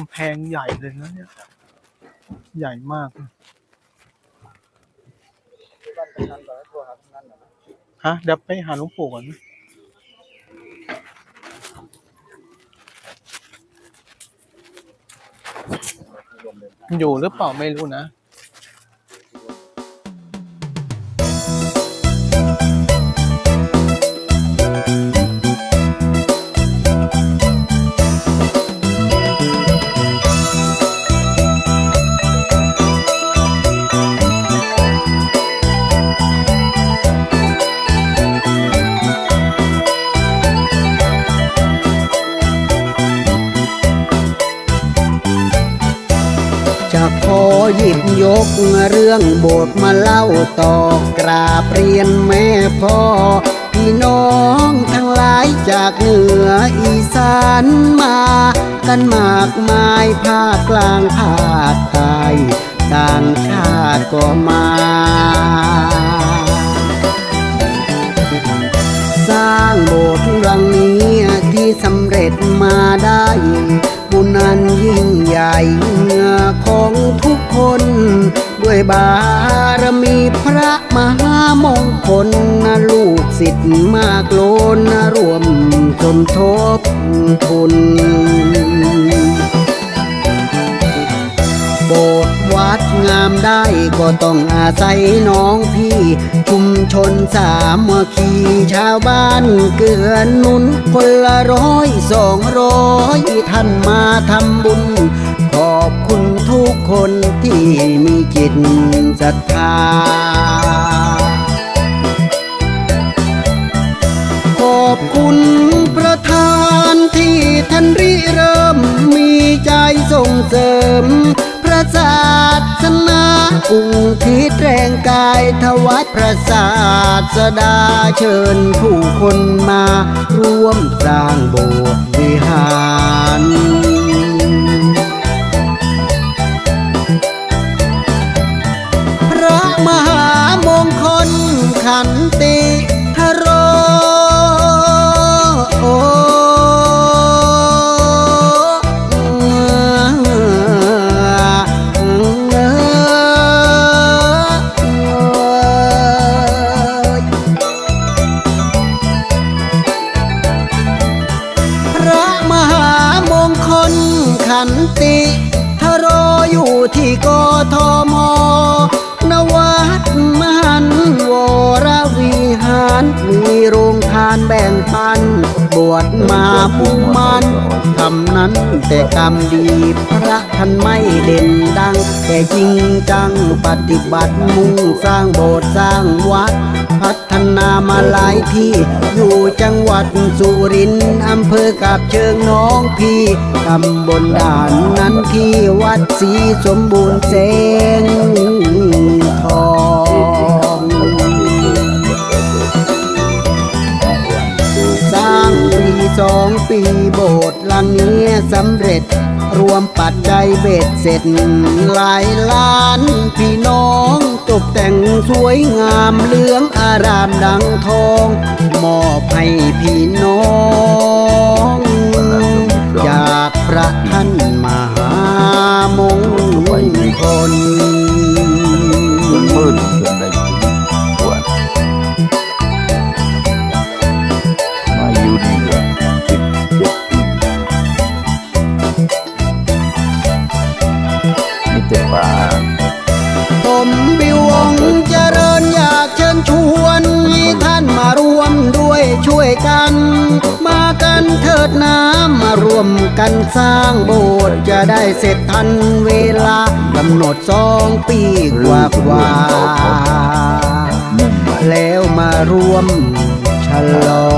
ำแพงใหญ่เลยนะเนี่ย ใหญ่มาก ฮะเดี๋ยวไปหาหลวงปู่ก่อนนะอยู่หรือเปล่าไม่รู้นะ จะขอหยิบยกเรื่องโบสถ์มาเล่าต่อกราบเรียนแม่พ่อ พี่น้องทั้งหลายจากเหนืออีสานมา กันมากมายภาคกลางภาคใต้ต่างชาติก็มาสร้างโบสถ์หลังนี้ที่สำเร็จมาไดุ้นั้นยิ่งใหญ่ของทุกคน ด้วยบารมีพระมหามงคลนะลูกศิษย์มากโลนนะรวมสมทบทุน โบสถ์วัดงามได้ก็ต้องอาศัยน้องพี่ชุม ชนสามัคคีชาวบ้านเกื้อหนุนคนละร้อยสองร้อยท่านมาทำบุญ ขอบคุณทุกคนที่มีจิตศรัทธา ขอบคุณประธานที่ท่านริเริ่มมีใจส่งเสริม นาอุทิศแรงกายถวายพระศาสดาเชิญผู้คนมา ร่วมสร้างโบสถ์วิหารพระมหามงคลขันติทโร ทมนวัดมหันวรวิหาร มีโรงทานแบ่งปัน บวชมามุ่งมันทำนั้นแต่กรรมดีพระท่านไม่เด่นดัง แต่จริงจังปฏิบัติมุ่งสร้างโบสถ์สร้างวัด พัฒนามาหลายที่ อยู่จังหวัดสุรินทร์อำเภอกับเชิงน้องพี่ตำบลด่านนั้นที่วัดศรีสมบูรณ์เสงทอง สถ์หลังนี้สำเร็จรวมปัจจัยเบ็ดเสร็จ หลายล้านพี่น้องตกแต่งสวยงามเหลืองอารามดังทองมอบให้พี่น้อง จาก กันสร้างโบสถ์จะได้เสร็จทันเวลากำหนดสองปีกว่ากว่า แล้วมารวมฉลอ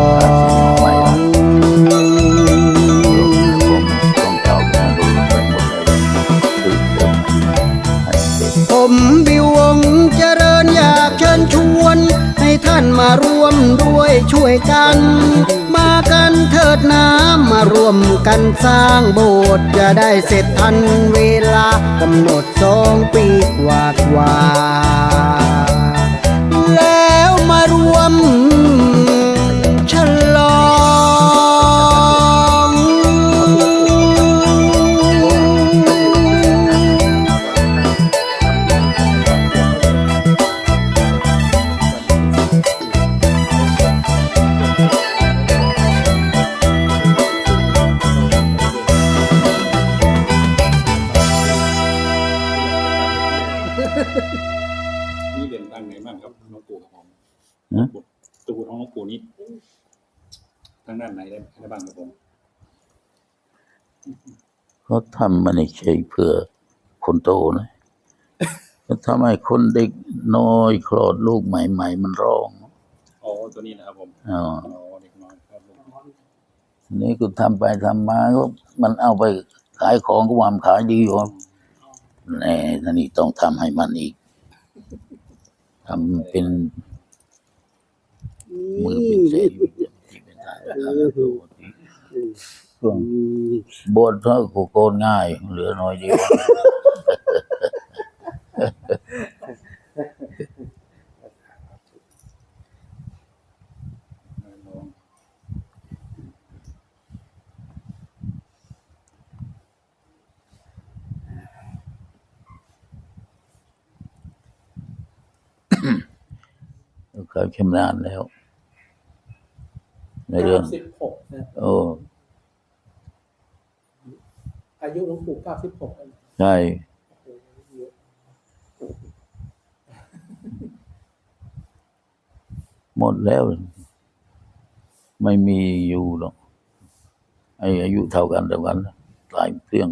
งผมต้องเก่ามาดูไปหมดเลยตื่นเต้นให้เด็กผมบิววงเจริญอยากเชิญชวน ให้ท่านมาร่วมด้วยช่วยกัน กันเถิดน้ำมารวมกันสร้างโบสถ์จะได้เสร็จทันเวลากำหนดสองปีกว่ากว่า ตะกรุดของหลวงปู่นี้ทางด้านไหนได้ได้บ้างครับผมเขาทำมันไม่ใช่เพื่อคนโตนะเขาทำให้คนเด็กน้อยคลอดลูกใหม่ ๆ มันร้องอ๋อตัวนี้นะครับผมอ๋ออ๋อเด็กน้อยครับผมนี่กูทำไปทำมาก็มันเอาไปขายของก็วามขายดีอยู่แน่ท่านี่ต้องทำให้มันอีกทำเป็น มือเป็นเศษที่เป็นทางช่วงบนเท่ากูโกนง่าย เหลือน้อยเดียวเขาชำนาญแล้ว ในเรื่องสิบหกนะโอ้อายุหลวงปู่เก้าสิบหกใช่หมดแล้ว ไม่มีอยู่หรอกไอ้อายุเท่ากันแต่วันตายเพียง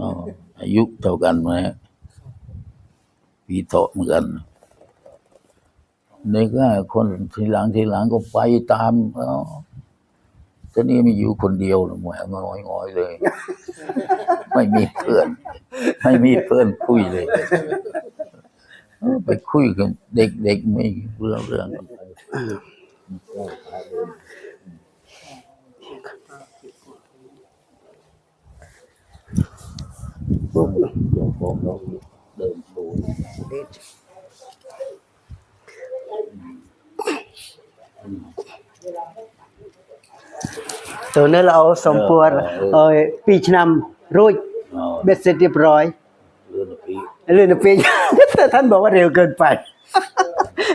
อ๋ออายุเท่ากันไหมปีเถาะเหมือนกัน นี่ก็คนทีหลังทีหลังก็ไปตามเขาทีนี้ม่อยู่คนเดียวหรอกแหมงอยงอยๆเลย ไม่มีเพื่อน ไม่มีเพื่อนคุยเลย ไปคุยกับเด็กๆไม่เรื่องเรื่องเดี๋ยวผมเราเดินดู ตัวนี้เราเอาสมปวดเอ้ยปีชนำรุ่ย อ๋อ เบ็ดเสร็จเรียบร้อย เรื่องปี เรื่องปี แต่ท่านบอกว่าเร็วเกินไป